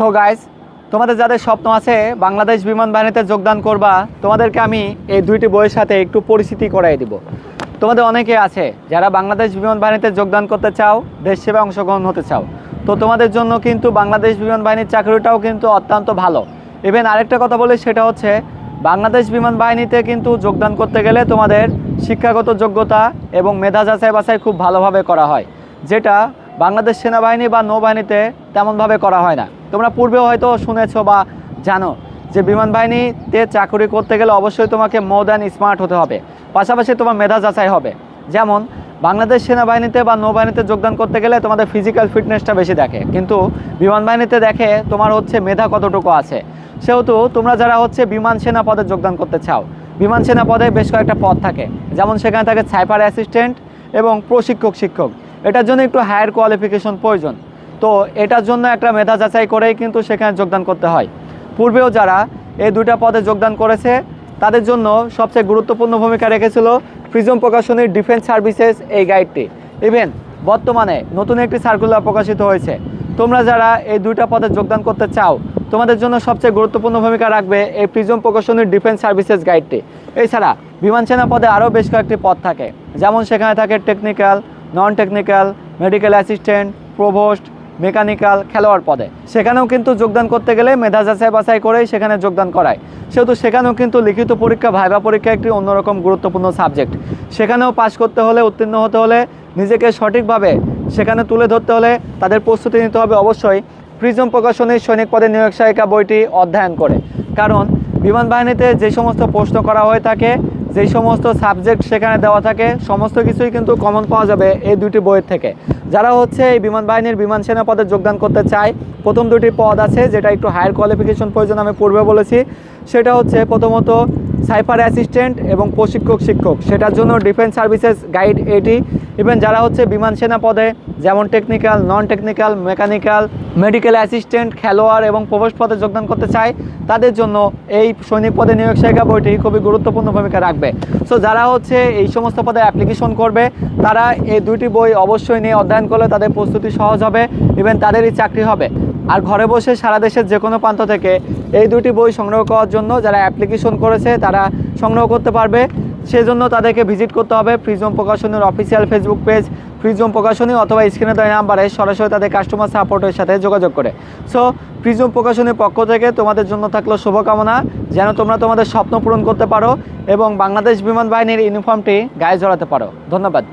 So guys তোমাদের যাদের স্বপ্ন আছে বাংলাদেশ বিমান বাহিনীতে যোগদান করবা, তোমাদেরকে আমি এই দুইটি বইয়ের সাথে একটু পরিচিতি করাই দিব। তোমাদের অনেকে আছে যারা বাংলাদেশ বিমান বাহিনীতে যোগদান করতে চাও, দেশ সেবায় অংশগ্রহণ হতে চাও। তো তোমাদের জন্য কিন্তু বাংলাদেশ বিমান বাহিনীর চাকরিটাও কিন্তু অত্যন্ত ভালো। ইভেন আরেকটা কথা বলি, সেটা হচ্ছে বাংলাদেশ বিমান বাহিনীতে কিন্তু যোগদান করতে গেলে তোমাদের শিক্ষাগত যোগ্যতা এবং মেধা যাচাই বাছাই খুব ভালোভাবে করা হয়। যেটা বাংলাদেশ সেনাবাহিনী বা নৌবাহিনীতে তেমনভাবে করা হয় না। তোমরা পূর্বেও হয়তো শুনেছো বা জানো যে বিমান বাহিনীতে চাকরি করতে গেলে অবশ্যই তোমাকে মোর দ্যান স্মার্ট হতে হবে। পাশাপাশি তোমার মেধা যাচাই হবে। যেমন, বাংলাদেশ সেনাবাহিনীতে বা নৌবাহিনীতে যোগদান করতে গেলে তোমাদের ফিজিক্যাল ফিটনেসটা বেশি দেখে। কিন্তু বিমান বাহিনীতে দেখে তোমার হচ্ছে মেধা কতটুকু আছে। সেহেতু তোমরা যারা হচ্ছে বিমান সেনা পদে যোগদান করতে চাও, বিমান সেনা পদে বেশ কয়েকটা পদ থাকে। যেমন সেখানে থাকে সাইফার অ্যাসিস্ট্যান্ট এবং প্রশিক্ষক শিক্ষক এটার জন্য একটু হায়ার কোয়ালিফিকেশন প্রয়োজন। তো এটার জন্য একটা মেধা যাচাই করেই কিন্তু সেখানে যোগদান করতে হয়। পূর্বেও যারা এই দুইটা পদে যোগদান করেছে, তাদের জন্য সবচেয়ে গুরুত্বপূর্ণ ভূমিকা রেখেছিল প্রিজম প্রকাশনীর ডিফেন্স সার্ভিসেস এই গাইডটি ইভেন বর্তমানে নতুন একটি সার্কুলার প্রকাশিত হয়েছে। তোমরা যারা এই দুইটা পদে যোগদান করতে চাও, তোমাদের জন্য সবচেয়ে গুরুত্বপূর্ণ ভূমিকা রাখবে এই প্রিজম প্রকাশনীর ডিফেন্স সার্ভিসেস গাইডটি এছাড়া বিমান সেনা পদে আরও বেশ কয়েকটি পদ থাকে। যেমন সেখানে থাকে technical non technical medical assistant provost mechanical খেলোয়াড় পদে। সেখানেও কিন্তু যোগদান করতে গেলে মেধা যাচাই বাছাই করেই সেখানে যোগদান করায়। সেহেতু সেখানেও কিন্তু লিখিত পরীক্ষা ভাইবা পরীক্ষা একটি অন্যরকম গুরুত্বপূর্ণ সাবজেক্ট। সেখানেও পাশ করতে হলে, উত্তীর্ণ হতে হলে নিজেকে সঠিকভাবে সেখানে তুলে ধরতে হলে তাদের প্রস্তুতি নিতে হবে অবশ্যই প্রিজম প্রকাশনীর সৈনিক পদে নিয়োগ সহায়িকা বইটি অধ্যয়ন করে। কারণ বিমান বাহিনীতে যে সমস্ত প্রশ্ন করা হয়ে থাকে যেই সমস্ত সাবজেক্ট সেখানে দেওয়া থাকে, সমস্ত কিছুই কিন্তু কমন পাওয়া যাবে এই দুটি বইয়ের থেকে। যারা হচ্ছে এই বিমান বাহিনীর বিমান সেনা পদে যোগদান করতে চায়, প্রথম দুটি পদ আছে, যেটা একটু হায়ার কোয়ালিফিকেশন প্রয়োজন আমি পূর্বে বলেছি। সেটা হচ্ছে প্রথমত সাইফার অ্যাসিস্ট্যান্ট এবং প্রশিক্ষক, শিক্ষক। সেটার জন্য ডিফেন্স সার্ভিসেস গাইড এটি। ইভেন যারা হচ্ছে বিমান সেনা পদে, যেমন technical non technical mechanical medical assistant খেলোয়াড় এবং প্রবেশ পদে যোগদান করতে চায়, তাদের জন্য এই সৈনিক পদে নিয়োগ সহায়িকা বইটি খুবই গুরুত্বপূর্ণ ভূমিকা রাখবে। সো যারা হচ্ছে এই সমস্ত পদে অ্যাপ্লিকেশন করবে, তারা এই দুইটি বই অবশ্যই নিয়ে অধ্যয়ন করলে তাদের প্রস্তুতি সহজ হবে ইভেন তাদেরই চাকরি হবে। আর ঘরে বসে সারা দেশের যে কোনো প্রান্ত থেকে এই দুটি বই সংগ্রহ করার জন্য যারা অ্যাপ্লিকেশন করেছে, তারা সংগ্রহ করতে পারবে। সেজন্য তাদেরকে ভিজিট করতে হবে ফ্রিজম প্রকাশনীর অফিসিয়াল ফেসবুক পেজ, প্রিজম প্রকাশনী অথবা স্ক্রিনে দেওয়া নাম্বারে সরাসরি তাদের কাস্টমার সাপোর্টের সাথে যোগাযোগ করে। সো প্রিজম প্রকাশনীর পক্ষ থেকে তোমাদের জন্য থাকল শুভকামনা। যেন তোমরা তোমাদের স্বপ্ন পূরণ করতে পারো এবং বাংলাদেশ বিমান বাহিনীর ইউনিফর্মটি গায়ে জড়াতে পারো। ধন্যবাদ।